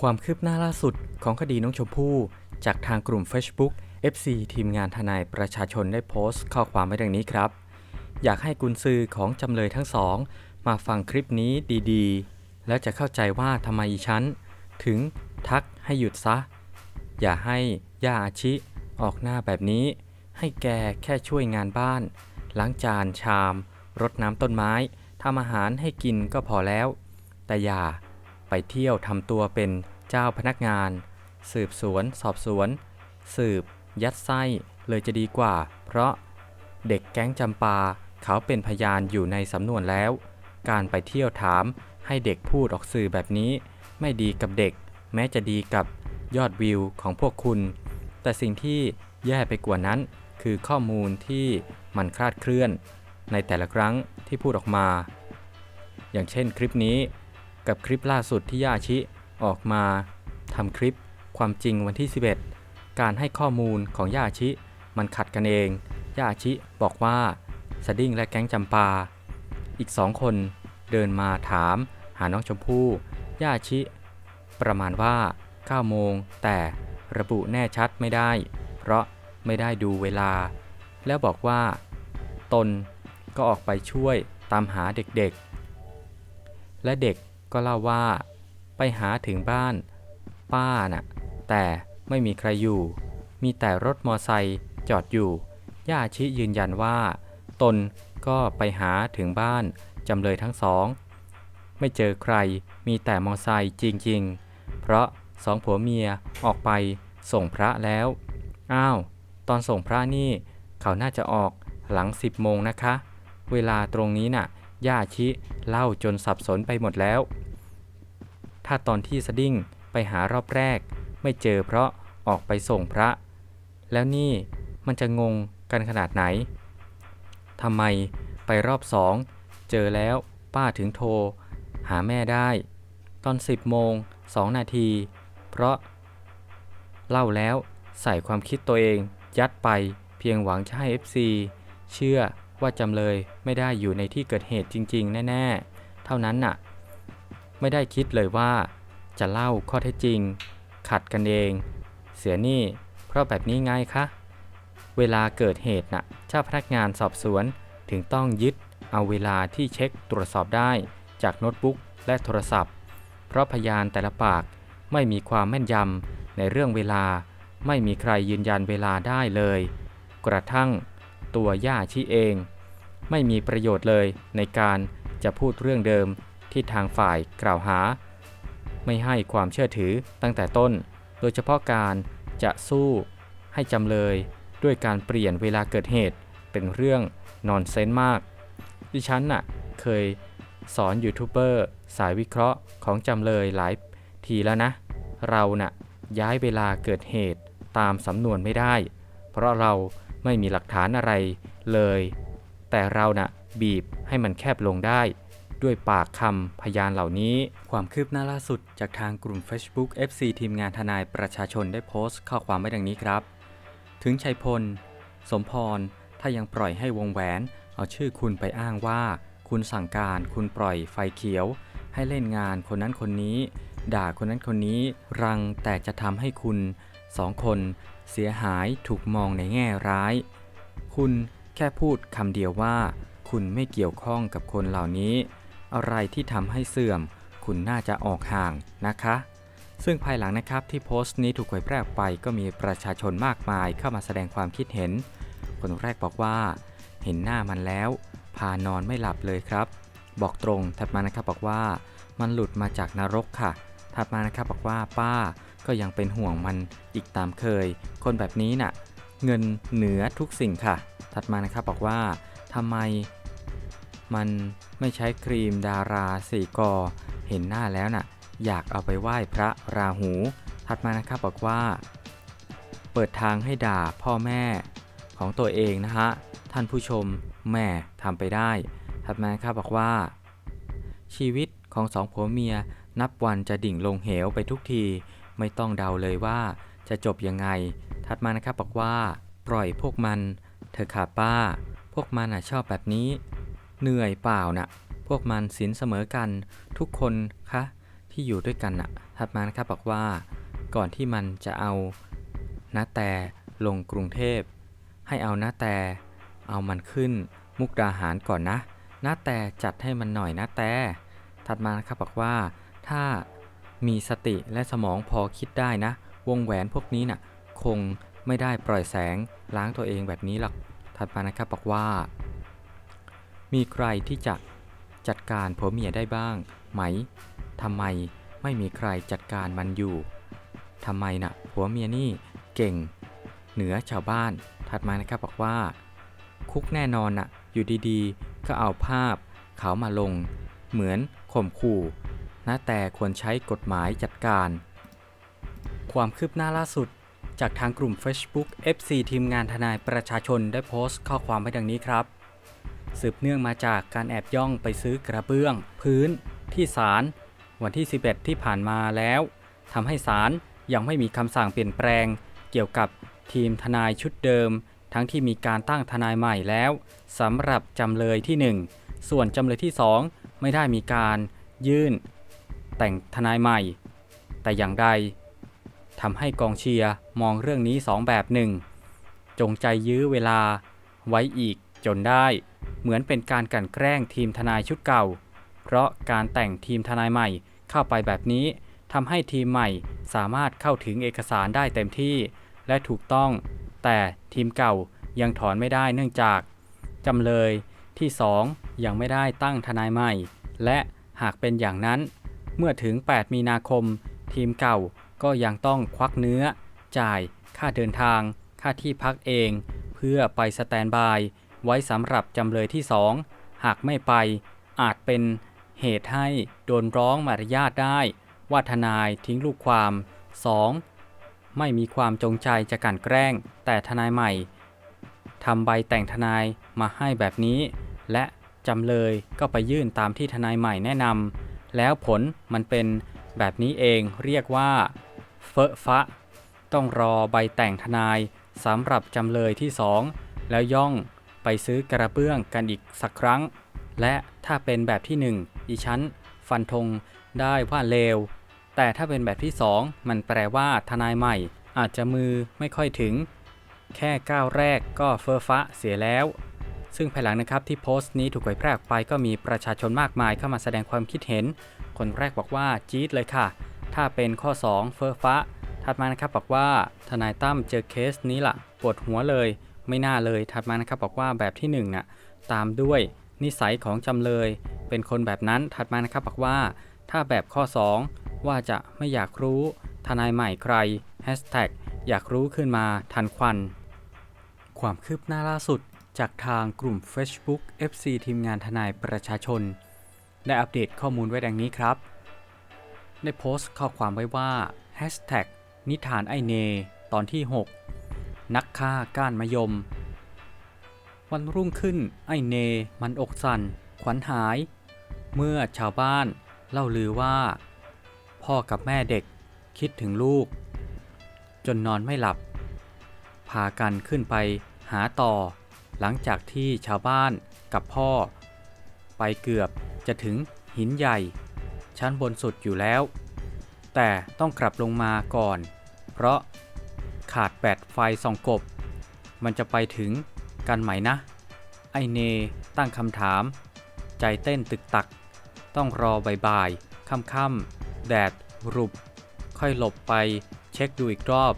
ความคืบหน้าล่าสุดของคดีน้องชมพู่จากทางกลุ่ม Facebook FC ทีมงานทนายประชาชนได้โพสต์ข้อความไว้ดังนี้ครับ อยากให้กุญซือของจำเลยทั้งสอง มาฟังคลิปนี้ดีๆ แล้วจะเข้าใจว่าทำไมฉัน ถึงทักให้หยุดซะ อย่าให้ย่าอาชิ ออกหน้าแบบนี้ ให้แกแค่ช่วยงานบ้าน ล้างจานชาม รดน้ำต้นไม้ทำอาหารให้กินก็พอแล้ว แต่อย่า ไปเที่ยวทำตัวเป็นเจ้าพนักงาน สืบสวน สอบสวน สืบ ยัดไส้เลยจะดีกว่า เพราะเด็กแก๊งจำปา เขาเป็นพยานอยู่ในสำนวนแล้ว การไปเที่ยวถามให้เด็กพูดออกสื่อแบบนี้ ไม่ดีกับเด็ก แม้จะดีกับยอดวิวของพวกคุณ แต่สิ่งที่แย่ไปกว่านั้น คือข้อมูลที่มันคลาดเคลื่อน ในแต่ละครั้งที่พูดออกมา อย่างเช่นคลิปนี้ กับคลิปล่าสุดที่ย่าชิออกมาทำคลิปความจริงวันที่ 11 การให้ข้อมูลของย่าชิมันขัดกันเอง ย่าชิบอกว่าสดิ้งและแก๊งจำปา อีกสองคนเดินมาถามหาน้องชมพู่ย่าชิ ประมาณว่า9โมงแต่ระบุแน่ชัดไม่ได้ เพราะไม่ได้ดูเวลา แล้วบอกว่า ตนก็ออกไปช่วยตามหาเด็กๆ และเด็ก ก็เล่าว่า ไปหาถึงบ้าน ป้าน่ะ แต่ไม่มีใครอยู่ มีแต่รถมอไซค์จอดอยู่ ย่าชิยืนยันว่า ตนก็ไปหาถึงบ้านจำเลยทั้งสอง ไม่เจอใครมีแต่มอไซค์จริง ๆ เพราะสองผัวเมียออกไปส่งพระแล้ว อ้าว ตอนส่งพระนี่ เขาน่าจะออกหลัง10โมงนะคะ เวลาตรงนี้น่ะ ย่าชิเล่าจนสับสนไปหมดแล้ว ถ้าตอนที่สดิ้งไปหารอบแรก ไม่เจอเพราะออกไปส่งพระ แล้วนี่มันจะงงกันขนาดไหนทำไมไปรอบสองเจอแล้วป้าถึงโทร หาแม่ได้ ตอน 10โมง2นาที เพราะ เล่าแล้วใส่ความคิดตัวเองยัดไปเพียงหวังจะให้ FC เชื่อ ว่าจำเลยไม่ได้อยู่ในที่เกิดเหตุจริง ๆ แน่ ๆ เท่านั้นน่ะ ไม่ได้คิดเลยว่า จะเล่าข้อเท็จจริง ขัดกันเอง เสียนี่เพราะแบบนี้ไงคะ เวลาเกิดเหตุน่ะเจ้าพนักงานสอบสวนถึงต้องยึดเอาเวลาที่เช็คตรวจสอบได้จากโน้ตบุ๊กและโทรศัพท์ เพราะพยานแต่ละปากไม่มีความแม่นยำในเรื่องเวลา ไม่มีใครยืนยันเวลาได้เลย กระทั่ง ตัวย่าชี้เอง ไม่มีประโยชน์เลยในการจะพูดเรื่องเดิมที่ทางฝ่ายกล่าวหา ไม่ให้ความเชื่อถือตั้งแต่ต้น โดยเฉพาะการจะสู้ให้จำเลยด้วยการเปลี่ยนเวลาเกิดเหตุเป็นเรื่องนอนเซนมาก ดิฉันน่ะเคยสอนยูทูบเบอร์สายวิเคราะห์ของจำเลยหลายทีแล้วนะ เราน่ะย้ายเวลาเกิดเหตุตามสำนวนไม่ได้ เพราะเรา ไม่มีหลักฐานอะไรเลย แต่เราน่ะบีบให้มันแคบลงได้ ด้วยปากคำพยานเหล่านี้ ความคืบหน้าล่าสุดจากทางกลุ่ม Facebook FC ทีมงานทนายประชาชนได้โพสต์ข้อความไว้ดังนี้ครับ ถึงชัยพล สมพร ถ้ายังปล่อยให้วงแหวน เอาชื่อคุณไปอ้างว่า คุณสั่งการ คุณปล่อยไฟเขียว ให้เล่นงานคนนั้นคนนี้ ด่าคนนั้นคนนี้ รังแต่จะทำให้คุณ สองคนเสียหายถูกมองในแง่ร้าย คุณแค่พูดคำเดียวว่า คุณไม่เกี่ยวข้องกับคนเหล่านี้ อะไรที่ทำให้เสื่อม คุณน่าจะออกห่างนะคะ ซึ่งภายหลังนะครับที่โพสต์นี้ถูกเผยแพร่ไปก็มีประชาชนมากมายเข้ามาแสดงความคิดเห็น คนแรกบอกว่า เห็นหน้ามันแล้ว พานอนไม่หลับเลยครับ บอกตรงถัดมานะครับบอกว่า มันหลุดมาจากนรกค่ะ ถัดมานะครับบอกว่าป้า ก็ยังเป็นห่วงมันอีกตามเคย คนแบบนี้น่ะ เงินเหนือทุกสิ่งค่ะ ถัดมานะครับบอกว่าทำไมมันไม่ใช้ครีมดาราสี่กอ เห็นหน้าแล้วน่ะ อยากเอาไปไหว้พระราหู ถัดมานะครับบอกว่า เปิดทางให้ด่าพ่อแม่ของตัวเองนะฮะ ท่านผู้ชมแม่ทำไปได้ ถัดมานะครับบอกว่า ชีวิตของสองผัวเมียนับวันจะดิ่งลงเหวไปทุกที ไม่ต้องเดาเลยว่าจะจบยังไง ถัดมานะครับบอกว่า ปล่อยพวกมันเธอขาป้า พวกมันอะชอบแบบนี้ เหนื่อยเปล่าน่ะ พวกมันสินเสมอกัน ทุกคนคะที่อยู่ด้วยกันน่ะ ถัดมานะครับบอกว่า ก่อนที่มันจะเอานาแต่ลงกรุงเทพ ให้เอานาแต่เอามันขึ้น มุกดาหารก่อนนะนาแต่จัดให้มันหน่อยนะแต่ถัดมานะครับบอกว่า ถ้า มีสติและสมองพอคิดได้นะ วงแหวนพวกนี้น่ะ คงไม่ได้ปล่อยแสงล้างตัวเองแบบนี้หรอก ถัดมานะครับบอกว่า มีใครที่จะจัดการผัวเมียได้บ้าง ไหมทำไมไม่มีใครจัดการมันอยู่ทำไมน่ะผัวเมียนี่เก่ง เหนือชาวบ้าน ถัดมานะครับบอกว่า คุกแน่นอนน่ะ อยู่ดีๆ ก็เอาภาพเขามาลง เหมือนข่มขู่ นะแต่ควรใช้กฎหมายจัดการ ความคืบหน้าล่าสุด จากทางกลุ่ม Facebook FC ทีมงานทนายประชาชนได้โพสต์ข้อความไว้ดังนี้ครับ สืบเนื่องมาจากการแอบย่องไปซื้อกระเบื้อง พื้น ที่ศาลวันที่ 11 ที่ผ่านมาแล้วทำให้ศาลยังไม่มีคำสั่งเปลี่ยนแปลง เกี่ยวกับทีมทนายชุดเดิม ทั้งที่มีการตั้งทนายใหม่แล้วสำหรับจำเลยที่ 1 ส่วนจำเลยที่ 2 ไม่ได้มีการยื่น แต่งทนายใหม่ แต่อย่างใดทำให้กองเชียร์มองเรื่องนี้สองแบบหนึ่ง จงใจยื้อเวลาไว้อีกจนได้ เหมือนเป็นการกันแกล้งทีมทนายชุดเก่า เพราะการแต่งทีมทนายใหม่เข้าไปแบบนี้ทำให้ทีมใหม่สามารถเข้าถึงเอกสารได้เต็มที่ และถูกต้อง แต่ทีมเก่ายังถอนไม่ได้เนื่องจากจำเลยที่ 2 ยังไม่ได้ตั้งทนายใหม่ และหากเป็นอย่างนั้น เมื่อถึง 8 มีนาคม ทีมเก่าก็ยังต้องควักเนื้อ จ่ายค่าเดินทาง ค่าที่พักเอง เพื่อไปสแตนบาย ไว้สำหรับจำเลยที่ 2 หากไม่ไป อาจเป็นเหตุให้โดนร้องมารยาทได้ว่าทนายทิ้งลูกความ 2. ไม่มีความจงใจจะกันแกล้ง แต่ทนายใหม่ทำใบแต่งทนายมาให้แบบนี้ และจำเลยก็ไปยื่นตามที่ทนายใหม่แนะนำ แล้วผลมันเป็นแบบนี้เองเรียกว่าเฟอะฟะ ต้องรอใบแต่งทนายสำหรับจำเลยที่ 2 แล้วย่องไปซื้อกระเบื้องกันอีกสักครั้ง และถ้าเป็นแบบที่ 1 อีชั้นฟันธงได้ว่าเลว แต่ถ้าเป็นแบบที่ 2 มันแปลว่าทนายใหม่ อาจจะมือไม่ค่อยถึง แค่ก้าวแรกก็เฟอร์ฟะเสียแล้ว ซึ่งภายหลังนะครับที่โพสต์นี้ถูกเผยแพร่ออกไปก็มีประชาชนมากมายเข้ามาแสดงความคิดเห็น คนแรกบอกว่าจี๊ดเลยค่ะ ถ้าเป็นข้อ 2 เฟอร์ฟะถัดมานะครับบอกว่าทนายตั้มเจอเคสนี้ล่ะปวดหัวเลย ไม่น่าเลยถัดมานะครับบอกว่าแบบที่1น่ะตามด้วยนิสัยของจำเลย เป็นคนแบบนั้นถัดมานะครับบอกว่า ถ้าแบบข้อ 2 ว่าจะไม่อยากรู้ทนายใหม่ใครแฮชแท็กอยากรู้ขึ้นมาทันควัน ความคืบหน้าล่าสุด จากทางกลุ่ม Facebook FC ทีมงานทนายประชาชน ได้อัปเดตข้อมูลไว้ดังนี้ครับ ได้โพสต์ข้อความไว้ว่า Hashtag นิทานไอเน ตอนที่ 6 นักฆ่าก้านมะยม วันรุ่งขึ้นไอเน มันอกสั่น ขวัญหาย เมื่อชาวบ้านเล่าลือว่า พ่อกับแม่เด็กคิดถึงลูก จนนอนไม่หลับ พากันขึ้นไปหาต่อ หลังจากที่ชาวบ้านกับพ่อ ไปเกือบจะถึงหินใหญ่ ชั้นบนสุดอยู่แล้ว แต่ต้องกลับลงมาก่อน เพราะขาดแบตไฟส่องกบ มันจะไปถึงกันไหมนะ ไอเนตั้งคำถาม ใจเต้นตึกตัก ต้องรอบ่ายๆค่ำๆแดดรุบ ค่อยหลบไปเช็คดูอีกรอบ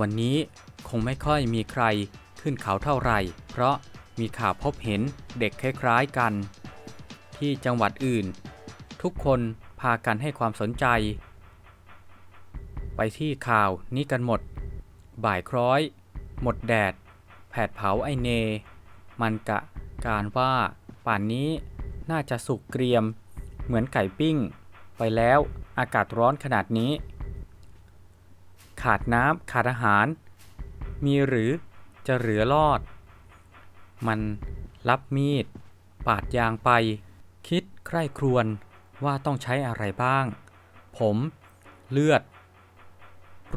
วันนี้ คงไม่ค่อยมีใครขึ้นเขาเท่าไหร่ เพราะมีข่าวพบเห็นเด็กคล้ายๆกัน ที่จังหวัดอื่น ทุกคนพากันให้ความสนใจ ไปที่ข่าวนี้กันหมด บ่ายคล้อย หมดแดด แผดเผาไอเน มันกะการว่าป่านนี้น่าจะสุกเกรียม เหมือนไก่ปิ้ง ไปแล้วอากาศร้อนขนาดนี้ ขาดน้ำขาดอาหาร มีหรือจะเหลือรอด มันรับมีด ปาดยางไป คิดใคร่ครวญว่าต้องใช้อะไรบ้าง ผม เลือด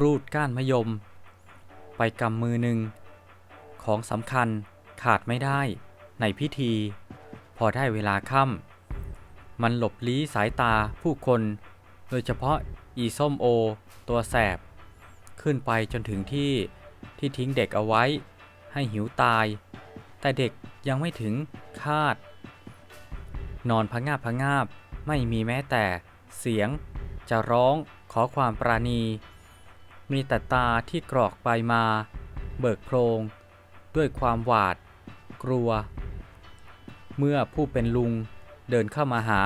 รูดก้านมะยม ไปกำมือหนึ่ง ของสำคัญขาดไม่ได้ในพิธี พอได้เวลาค่ำมันหลบลี้สายตาผู้คน โดยเฉพาะอีส้มโอ ตัวแสบ ขึ้นไปจนถึงที่ ที่ทิ้งเด็กเอาไว้ ให้หิวตาย แต่เด็กยังไม่ถึงคาด นอนพะงาบพะงาบไม่มีแม้แต่เสียง จะร้องขอความปราณี มีแต่ตาที่กรอกไปมา เบิกโพรง ด้วยความหวาด กลัว เมื่อผู้เป็นลุงเดินเข้ามาหา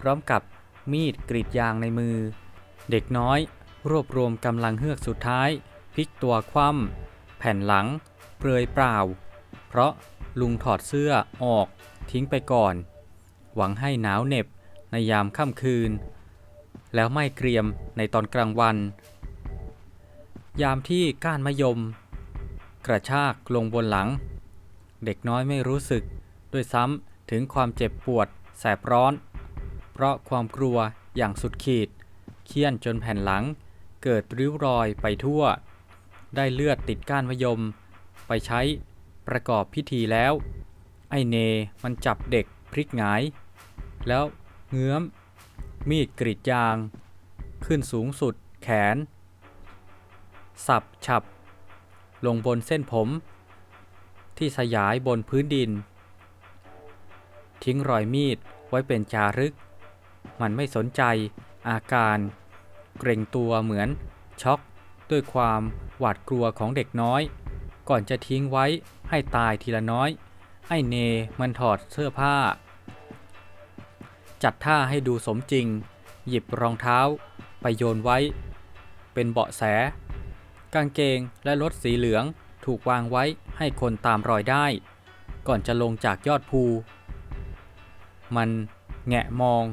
พร้อมกับมีดกรีดยางในมือ เด็กน้อยรวบรวมกำลังเฮือกสุดท้ายพลิกตัวคว่ำ แผ่นหลัง เปลือยเปล่า เพราะลุงถอดเสื้อออกทิ้งไปก่อน หวังให้หนาวเหน็บในยามค่ำคืน แล้วไม่เกรียมในตอนกลางวัน ยามที่ก้านมะยม กระชากลงบนหลัง เด็กน้อยไม่รู้สึกด้วยซ้ำถึงความเจ็บปวดแสบร้อน เพราะความกลัวอย่างสุดขีด เคี่ยนจนแผ่นหลังเกิดริ้วรอยไปทั่ว ได้เลือดติดก้านมะยม ไปใช้ประกอบพิธีแล้ว ไอเนมันจับเด็กพลิกหงาย แล้วเงื้อม มีดกรีดยาง ขึ้นสูงสุดแขน สับฉับ ลงบนเส้นผม ที่สยายบนพื้นดิน ทิ้งรอยมีดไว้เป็นจารึก มันไม่สนใจอาการ เกรงตัวเหมือนช็อก ด้วยความหวาดกลัวของเด็กน้อย ก่อนจะทิ้งไว้ให้ตายทีละน้อย ไอ้เนมันถอดเสื้อผ้า จัดท่าให้ดูสมจริง หยิบรองเท้า ไปโยนไว้ เป็นเบาะแส กางเกงและรถสีเหลืองถูกวางไว้ให้คนตามรอยได้ ก่อนจะลงจากยอดภู มันแงะมอง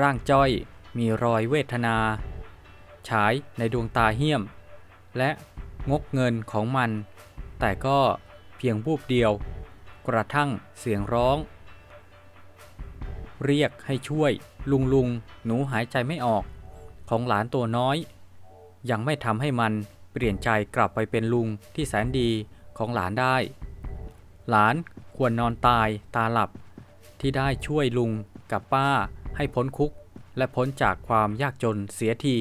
ร่างจ้อยมีรอยเวทนา ฉายในดวงตาเหี้ยม และงกเงินของมัน แต่ก็เพียงวูบเดียว กระทั่งเสียงร้อง เรียกให้ช่วย ลุงลุงหนูหายใจไม่ออก ของหลานตัวน้อย ยังไม่ทำให้มันเปลี่ยนใจกลับไปเป็นลุงที่แสนดีของหลานได้ หลานควรนอนตายตาหลับ ที่ได้ช่วยลุงกับป้าให้พ้นคุก และพ้นจากความยากจนเสียที